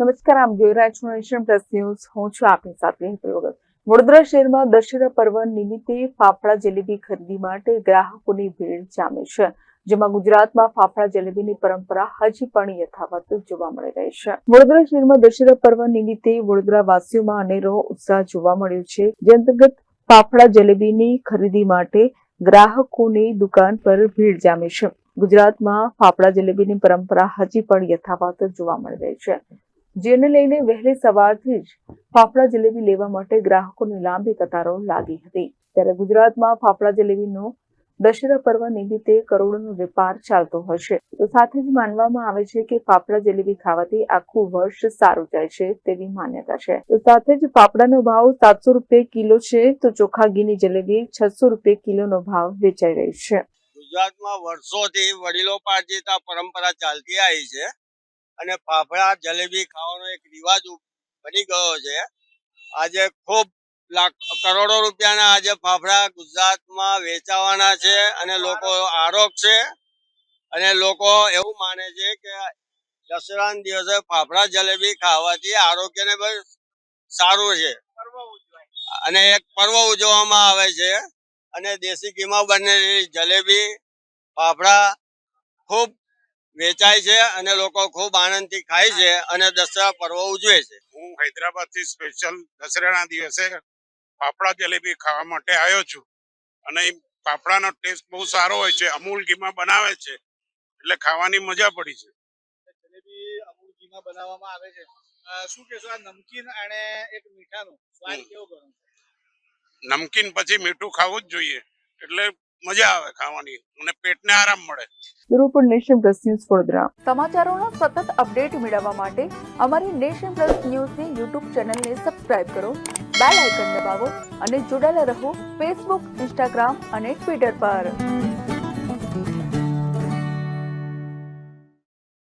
નમસ્કાર, આપ જોઈ રહ્યા છો નેશન પ્લસ ન્યૂઝ. હું છું આપની સાથે હેતલ વડોદરા શહેરમાં દશેરા પર્વ નિમિત્તે ફાફડા જલેબી ખરીદી માટે ગ્રાહકોની ભીડ જામે છે, જેમાં ગુજરાતમાં ફાફડા જલેબીની પરંપરા હજી પણ યથાવત જોવા મળી રહી છે. વડોદરા શહેરમાં દશેરા પર્વ નિમિત્તે વડોદરા વાસીઓમાં અનેરો ઉત્સાહ જોવા મળ્યો છે. જે અંતર્ગત ફાફડા જલેબીની ખરીદી માટે ગ્રાહકોની દુકાન પર ભીડ જામી છે. ગુજરાતમાં ફાફડા જલેબીની પરંપરા હજી પણ યથાવત જોવા મળી રહી છે. જેને લઈને વહેલી સવારથી જ ફાફડા જલેબી લેવા માટે ગ્રાહકોની લાંબી કતારો લાગી હતી. ત્યારે ગુજરાતમાં ફાફડા જલેબીનો દશેરા પર્વ નિમિત્તે કરોડોનો વેપાર ચાલતો છે. તો સાથે જ માનવામાં આવે છે કે ફાફડા જલેબી ખાવાથી આખું વર્ષ સારું જાય છે તેવી માન્યતા છે. તો સાથે જ ફાફડાનો ભાવ સાતસો રૂપિયા કિલો છે તો ચોખા ઘીની જલેબી છસો રૂપિયા કિલોનો ભાવ વેચાઈ રહી છે. ગુજરાતમાં વર્ષોથી વડીલો પાસેથી આ પરંપરા ચાલતી આવી છે. અને ફાફડા, જલેબી ખાવાનો એક રિવાજ બની ગયો છે. આજે ખૂબ લાખ, કરોડો રૂપિયાના આજે ફાફડા ગુજરાતમાં વેચાવાના છે અને લોકો આરોગ છે અને લોકો એવું માને છે કે દસરા દિવસે ફાફડા, જલેબી ખાવાથી આરોગ્યને બહુ સારું છે. અને એક પર્વ ઉજવવામાં આવે છે અને દેશી ઘીમાં બનેલી જલેબી, ફાફડા ખૂબ વેચાય છે અને લોકો ખૂબ આનંદથી ખાય છે અને દસરા પર્વ ઉજવે છે. હું હૈદરાબાદથી સ્પેશિયલ દસરાના દિવસે ફાફડા જલેબી ખાવા માટે આવ્યો છું. અને પાપડાનો ફાફડાનો ટેસ્ટ બહુ સારો હોય છે અમૂલ ઘીમાં બનાવે છે એટલે ખાવાની મજા પડી છે. જલેબી અમુલ ઘીમાં બનાવવામાં આવે છે. શું કહેશો આ નમકીન અને એક મીઠાનો સ્વાદ કેવો ગણો નમકીન પછી મીઠું ખાવું જ જોઈએ એટલે મજા આવે ખાવાની. અને પેટને આરામ મળે. Bureau nation plus news Vadodara. સમાચારોના સતત અપડેટ મેળવવા માટે અમારી નેશન પ્લસ ન્યૂઝની યુટ્યુબ ચેનલને સબસ્ક્રાઇબ કરો બેલ આઇકન દબાવો અને જોડાયેલા રહો ફેસબુક ઇન્સ્ટાગ્રામ અને ટ્વિટર પર.